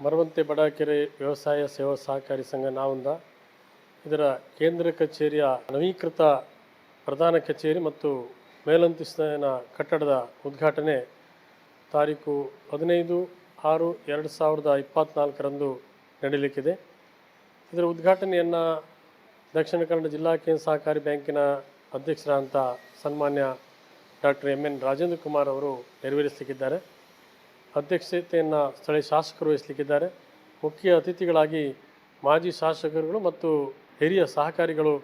ಮರವಂತೆ ಬಡಾಕೆರೆ ವ್ಯವಸಾಯ ಸೇವಾ ಸಹಕಾರಿ ಸಂಘ ನಾವಂದ. ಇದರ ಕೇಂದ್ರ ಕಚೇರಿಯ ನವೀಕೃತ ಪ್ರಧಾನ ಕಚೇರಿ ಮತ್ತು ಮೇಲಂತಿಸ್ತನ ಕಟ್ಟಡದ ಉದ್ಘಾಟನೆ ತಾರೀಕು ಹದಿನೈದು ಆರು ಎರಡು ಸಾವಿರದ ಇಪ್ಪತ್ತ್ನಾಲ್ಕರಂದು ನಡೆಯಲಿಕ್ಕಿದೆ ಇದರ ಉದ್ಘಾಟನೆಯನ್ನು ದಕ್ಷಿಣ ಕನ್ನಡ ಜಿಲ್ಲಾ ಕೇಂದ್ರ ಸಹಕಾರಿ ಬ್ಯಾಂಕಿನ ಅಧ್ಯಕ್ಷರಾದಂಥ ಸನ್ಮಾನ್ಯ doctor M N Rajendra Kumar ಅವರು ನೆರವೇರಿಸಲಿಕ್ಕಿದ್ದಾರೆ. ಅಧ್ಯಕ್ಷತೆಯನ್ನು ಸ್ಥಳೀಯ ಶಾಸಕರು ವಹಿಸಲಿಕ್ಕಿದ್ದಾರೆ. ಮುಖ್ಯ ಅತಿಥಿಗಳಾಗಿ ಮಾಜಿ ಶಾಸಕರುಗಳು ಮತ್ತು ಹಿರಿಯ ಸಹಕಾರಿಗಳು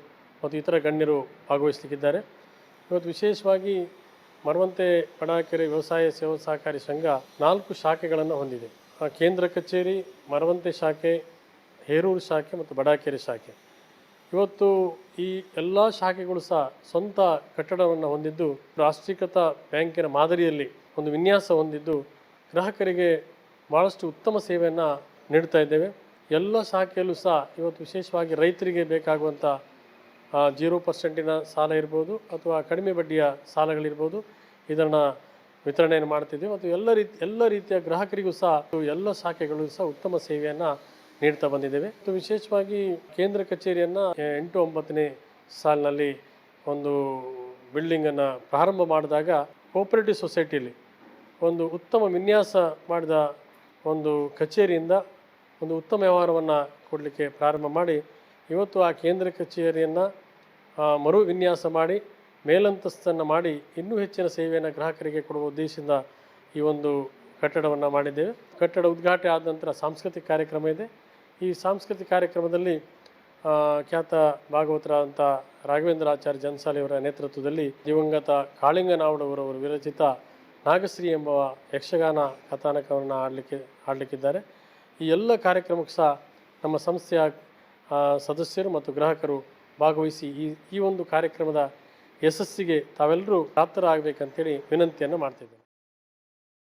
ಮತ್ತು ಇತರ ಗಣ್ಯರು ಭಾಗವಹಿಸಲಿಕ್ಕಿದ್ದಾರೆ. ಇವತ್ತು ವಿಶೇಷವಾಗಿ ಮರವಂತೆ ಬಡಾಕೆರೆ ವ್ಯವಸಾಯ ಸೇವಾ ಸಹಕಾರಿ ಸಂಘ ನಾಲ್ಕು ಶಾಖೆಗಳನ್ನು ಹೊಂದಿದೆ. ಕೇಂದ್ರ ಕಚೇರಿ, ಮರವಂತೆ ಶಾಖೆ, ಹೇರೂರು ಶಾಖೆ ಮತ್ತು ಬಡಾಕೆರೆ ಶಾಖೆ. ಇವತ್ತು ಈ ಎಲ್ಲ ಶಾಖೆಗಳು ಸಹ ಸ್ವಂತ ಕಟ್ಟಡವನ್ನು ಹೊಂದಿದ್ದು, ರಾಷ್ಟ್ರೀಕೃತ ಬ್ಯಾಂಕಿನ ಮಾದರಿಯಲ್ಲಿ ಒಂದು ವಿನ್ಯಾಸ ಹೊಂದಿದ್ದು ಗ್ರಾಹಕರಿಗೆ ಭಾಳಷ್ಟು ಉತ್ತಮ ಸೇವೆಯನ್ನು ನೀಡ್ತಾ ಇದ್ದೇವೆ. ಎಲ್ಲ ಶಾಖೆಯಲ್ಲೂ ಸಹ ಇವತ್ತು ವಿಶೇಷವಾಗಿ ರೈತರಿಗೆ ಬೇಕಾಗುವಂಥ ಜೀರೋ ಪರ್ಸೆಂಟಿನ ಸಾಲ ಇರ್ಬೋದು ಅಥವಾ ಕಡಿಮೆ ಬಡ್ಡಿಯ ಸಾಲಗಳಿರ್ಬೋದು. ಇದನ್ನು ವಿತರಣೆಯನ್ನು ಮಾಡ್ತಿದ್ದೀವಿ. ಮತ್ತು ಎಲ್ಲ ರೀತಿ, ಎಲ್ಲ ರೀತಿಯ ಗ್ರಾಹಕರಿಗೂ ಸಹ ಎಲ್ಲ ಶಾಖೆಗಳು ಸಹ ಉತ್ತಮ ಸೇವೆಯನ್ನು ನೀಡ್ತಾ ಬಂದಿದ್ದೇವೆ. ಮತ್ತು ವಿಶೇಷವಾಗಿ ಕೇಂದ್ರ ಕಚೇರಿಯನ್ನು ಎಂಟು ಒಂಬತ್ತನೇ ಸಾಲಿನಲ್ಲಿ ಒಂದು ಬಿಲ್ಡಿಂಗನ್ನು ಪ್ರಾರಂಭ ಮಾಡಿದಾಗ ಕೋಪರೇಟಿವ್ ಸೊಸೈಟಿಯಲ್ಲಿ ಒಂದು ಉತ್ತಮ ವಿನ್ಯಾಸ ಮಾಡಿದ ಒಂದು ಕಚೇರಿಯಿಂದ ಒಂದು ಉತ್ತಮ ವ್ಯವಹಾರವನ್ನು ಕೊಡಲಿಕ್ಕೆ ಪ್ರಾರಂಭ ಮಾಡಿ, ಇವತ್ತು ಆ ಕೇಂದ್ರ ಕಚೇರಿಯನ್ನು ಮರು ವಿನ್ಯಾಸ ಮಾಡಿ, ಮೇಲಂತಸ್ತನ್ನು ಮಾಡಿ ಇನ್ನೂ ಹೆಚ್ಚಿನ ಸೇವೆಯನ್ನು ಗ್ರಾಹಕರಿಗೆ ಕೊಡುವ ಉದ್ದೇಶದಿಂದ ಈ ಒಂದು ಕಟ್ಟಡವನ್ನು ಮಾಡಿದ್ದೇವೆ. ಕಟ್ಟಡ ಉದ್ಘಾಟನೆ ಆದ ನಂತರ ಸಾಂಸ್ಕೃತಿಕ ಕಾರ್ಯಕ್ರಮ ಇದೆ. ಈ ಸಾಂಸ್ಕೃತಿಕ ಕಾರ್ಯಕ್ರಮದಲ್ಲಿ ಖ್ಯಾತ ಭಾಗವತರಾದಂಥ ರಾಘವೇಂದ್ರಾಚಾರ್ಯ ಜನ್ಸಾಲಿಯವರ ನೇತೃತ್ವದಲ್ಲಿ ದಿವಂಗತ ಕಾಳಿಂಗನಾವುಡವರವರು ವಿರಚಿತ ನಾಗಶ್ರೀ ಎಂಬ ಯಕ್ಷಗಾನ ಕಥಾನಕವನ್ನು ಆಡಲಿಕ್ಕೆ ಆಡಲಿಕ್ಕಿದ್ದಾರೆ. ಈ ಎಲ್ಲ ಕಾರ್ಯಕ್ರಮಕ್ಕೆ ಸಹ ನಮ್ಮ ಸಂಸ್ಥೆಯ ಸದಸ್ಯರು ಮತ್ತು ಗ್ರಾಹಕರು ಭಾಗವಹಿಸಿ ಈ ಈ ಒಂದು ಕಾರ್ಯಕ್ರಮದ ಯಶಸ್ಸಿಗೆ ತಾವೆಲ್ಲರೂ ಪ್ರಾಪ್ತರಾಗಬೇಕಂತೇಳಿ ವಿನಂತಿಯನ್ನು ಮಾಡ್ತಿದ್ದೇನೆ